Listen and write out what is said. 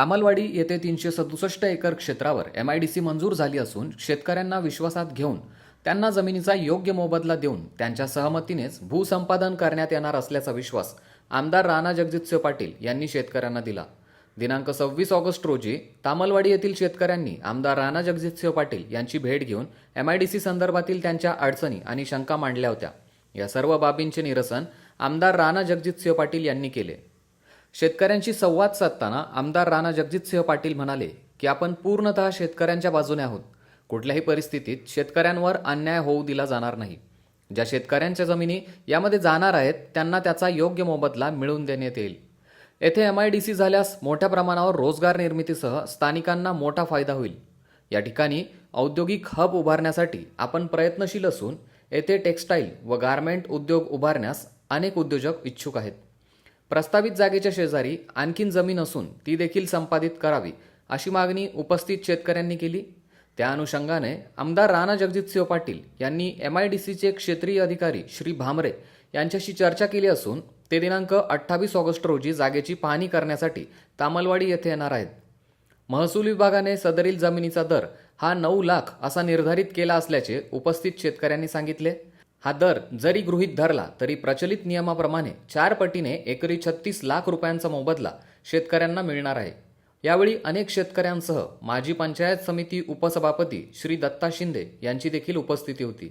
तामलवाडी येथे तीनशे सदुसष्ट एकर क्षेत्रावर एम आय डी सी मंजूर झाली असून शेतकऱ्यांना विश्वासात घेऊन त्यांना जमिनीचा योग्य मोबदला देऊन त्यांच्या सहमतीनेच भूसंपादन करण्यात येणार असल्याचा विश्वास आमदार राणा जगजितसिंह पाटील यांनी शेतकऱ्यांना दिला. दिनांक सव्वीस ऑगस्ट रोजी तामलवाडी येथील शेतकऱ्यांनी आमदार राणा जगजितसिंह पाटील यांची भेट घेऊन एम आय डी सी संदर्भातील त्यांच्या अडचणी आणि शंका मांडल्या होत्या. या सर्व बाबींचे निरसन आमदार राणा जगजितसिंह पाटील यांनी केले. शेतकऱ्यांशी संवाद साधताना आमदार राणा जगजितसिंह पाटील म्हणाले की आपण पूर्णतः शेतकऱ्यांच्या बाजूने आहोत. कुठल्याही परिस्थितीत शेतकऱ्यांवर अन्याय होऊ दिला जाणार नाही. ज्या शेतकऱ्यांच्या जमिनी यामध्ये जाणार आहेत त्यांना त्याचा योग्य मोबदला मिळवून देण्यात येईल. येथे एम आय डी सी झाल्यास मोठ्या प्रमाणावर रोजगार निर्मितीसह स्थानिकांना मोठा फायदा होईल. या ठिकाणी औद्योगिक हब उभारण्यासाठी आपण प्रयत्नशील असून येथे टेक्स्टाईल व गारमेंट उद्योग उभारण्यास अनेक उद्योजक इच्छुक आहेत. प्रस्तावित जागेच्या शेजारी आणखीन जमीन असून ती देखील संपादित करावी अशी मागणी उपस्थित शेतकऱ्यांनी केली. त्या अनुषंगाने आमदार राणा जगजितसिंह पाटील यांनी एम आय डी सीचे क्षेत्रीय अधिकारी श्री भामरे यांच्याशी चर्चा केली असून ते दिनांक अठ्ठावीस ऑगस्ट रोजी जागेची पाहणी करण्यासाठी तामलवाडी येथे येणार आहेत. महसूल विभागाने सदरील जमिनीचा दर हा नऊ लाख असा निर्धारित केला असल्याचे उपस्थित शेतकऱ्यांनी सांगितले. हा दर जरी गृहीत धरला तरी प्रचलित नियमाप्रमाणे चार पटीने एकरी छत्तीस लाख रुपयांचा मोबदला शेतकऱ्यांना मिळणार आहे. यावेळी अनेक शेतकऱ्यांसह माजी पंचायत समिती उपसभापती श्री दत्ता शिंदे यांची देखील उपस्थिती होती.